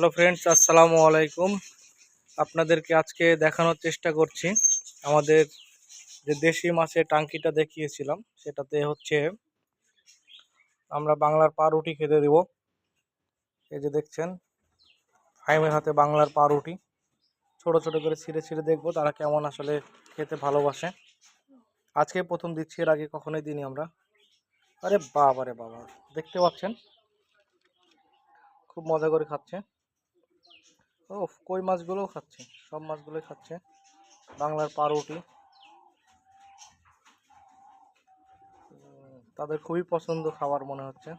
Hello friends আসসালামু আলাইকুম। আপনাদেরকে আজকে দেখানোর চেষ্টা করছি। আমাদের যে দেশি মাছের টাঙ্কিটা দেখিয়েছিলাম, সেটাতে হচ্ছে আমরা বাংলার পাউরুটি খেতে দেব। এই যে দেখছেন ফাইমের হাতে বাংলার পাউরুটি। ছোট ছোট করে ছিঁড়ে ছিঁড়ে দেখব তারা কেমন আসলে খেতে ভালোবাসে। আজকে প্রথম দিচ্ছি, এর আগে কখনোই দিইনি আমরা। আরে বাবা রে বাবা, দেখতে পাচ্ছেন? খুব মজা করে খাচ্ছে। ও কই মাছগুলোও খাচ্ছে? সব মাছগুলোই খাচ্ছে। বাংলার পাউরুটি। তাদের খুবই পছন্দ খাবার মনে হচ্ছে।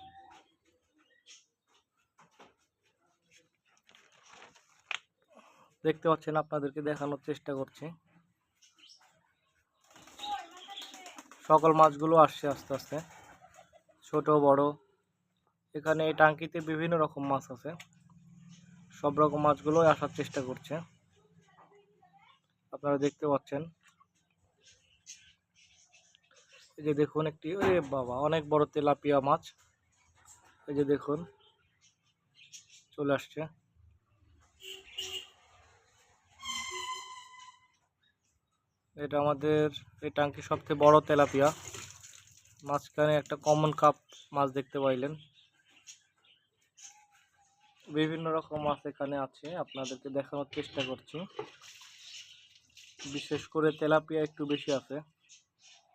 দেখতে পাচ্ছেন, আপনাদেরকে দেখানোর চেষ্টা করছি। সকল মাছগুলো আসছে আস্তে আস্তে। ছোট, বড়। এখানে এই টাঙ্কিতে বিভিন্ন রকম মাছ আছে। সব রকম মাছগুলোই আসার চেষ্টা করছে। আপনারা দেখতে পাচ্ছেন। এই যে দেখুন একটি, ওরে বাবা, অনেক বড় তেলাপিয়া মাছ। এই যে দেখুন, চলে আসছে। এটা আমাদের, এই টাঙ্কি সবচেয়ে বড় তেলাপিয়া। মাঝখানে একটা কমন কাপ মাছ দেখতে পাইলেন। বিভিন্ন রকম মাছ এখানে আছে, আপনাদেরকে দেখানোর চেষ্টা করছি। বিশেষ করে তেলাপিয়া একটু বেশি আছে,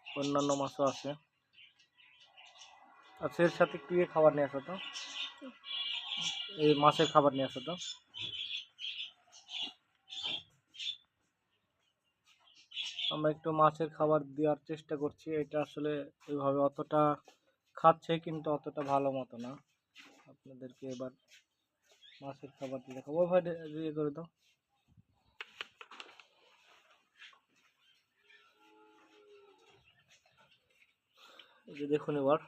অন্যান্য মাছও আছে। আচ্ছা এর সাথে ইয়ে খাবার নিয়ে আসো তো? এই মাছের খাবার নিয়ে আসো তো। আমরা একটু মাছের খাবার দেওয়ার চেষ্টা করছি, এটা আসলে ওইভাবে অতটা খাচ্ছে কিন্তু অতটা ভালো মতো না। আপনাদেরকে এবার মাছের খাবার দিয়ে দেখাবো। ওই ভাই ইয়ে করে দাও। এই যে দেখুন এবার।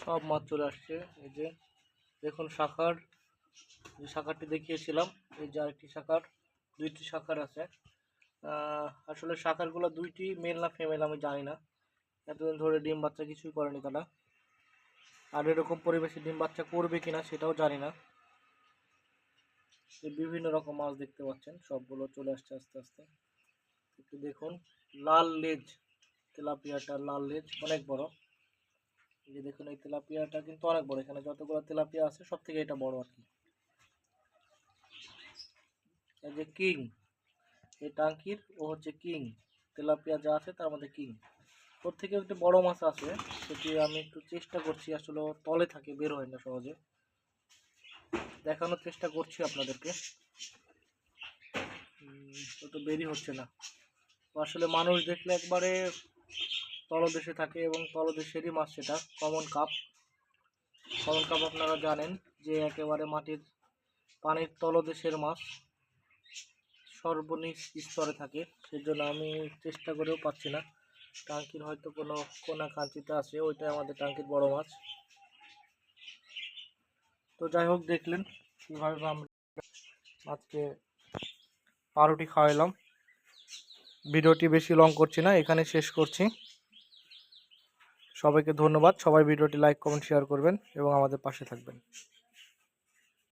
সব মাছ চলে আসছে। এই যে দেখুন শাখার। যে শাখাটি দেখিয়েছিলাম, এই যে আরেকটি শাখার। দুইটি শাখার আছে। আসলে শাখারগুলো দুইটি মেল না ফিমেল আমি জানি না। এতদিন ধরে ডিম বাচ্চা কিছুই করেনি তারা। আর এরকম পরিবেশে ডিম বাচ্চা করবে কিনা সেটাও জানি না। বিভিন্ন রকম মাছ দেখতে পাচ্ছেন, সবগুলো চলে আসছে আস্তে আস্তে। একটু দেখুন, লাল লেজ, তেলাপিয়াটা লাল লেজ, অনেক বড়। এই যে দেখুন, এই তেলাপিয়াটা কিন্তু অনেক বড়। এখানে যতগুলো তেলাপিয়া আছে সব থেকে এটা বড় আর কি। যে কিং, এই টাঙ্কির, ও হচ্ছে কিং। তেলাপিয়া যা আছে তার মধ্যে কিং। ওর থেকে একটু বড় মাছ আছে, সেটি আমি একটু চেষ্টা করছি, আসলে তলে থাকে, বের হয় না সহজে। দেখানোর চেষ্টা করছি আপনাদেরকে। তো বেরই হচ্ছে না। আসলে মানুষ দেখলে একবারে তলদেশে থাকে এবং তলদেশেরই মাছ সেটা কমন কাপ কমন কাপ আপনারা জানেন যে একেবারে মাটির, পানির তলদেশের মাছ। সর্বনিচ স্তরে থাকে, সেজন্য আমি চেষ্টা করেও পাচ্ছি না। টাঙ্কির হয়তো কোনো কোনা কাঞ্চিতে আছে, ওইটাই আমাদের টাঙ্কির বড় মাছ। তো যাই হোক, দেখলেন কীভাবে আমরা আজকে পাউরুটি খাওয়াইলাম। ভিডিওটি বেশি লং করছি না, এখানে শেষ করছি। সবাইকে ধন্যবাদ। সবাই ভিডিওটি লাইক, কমেন্ট, শেয়ার করবেন এবং আমাদের পাশে থাকবেন।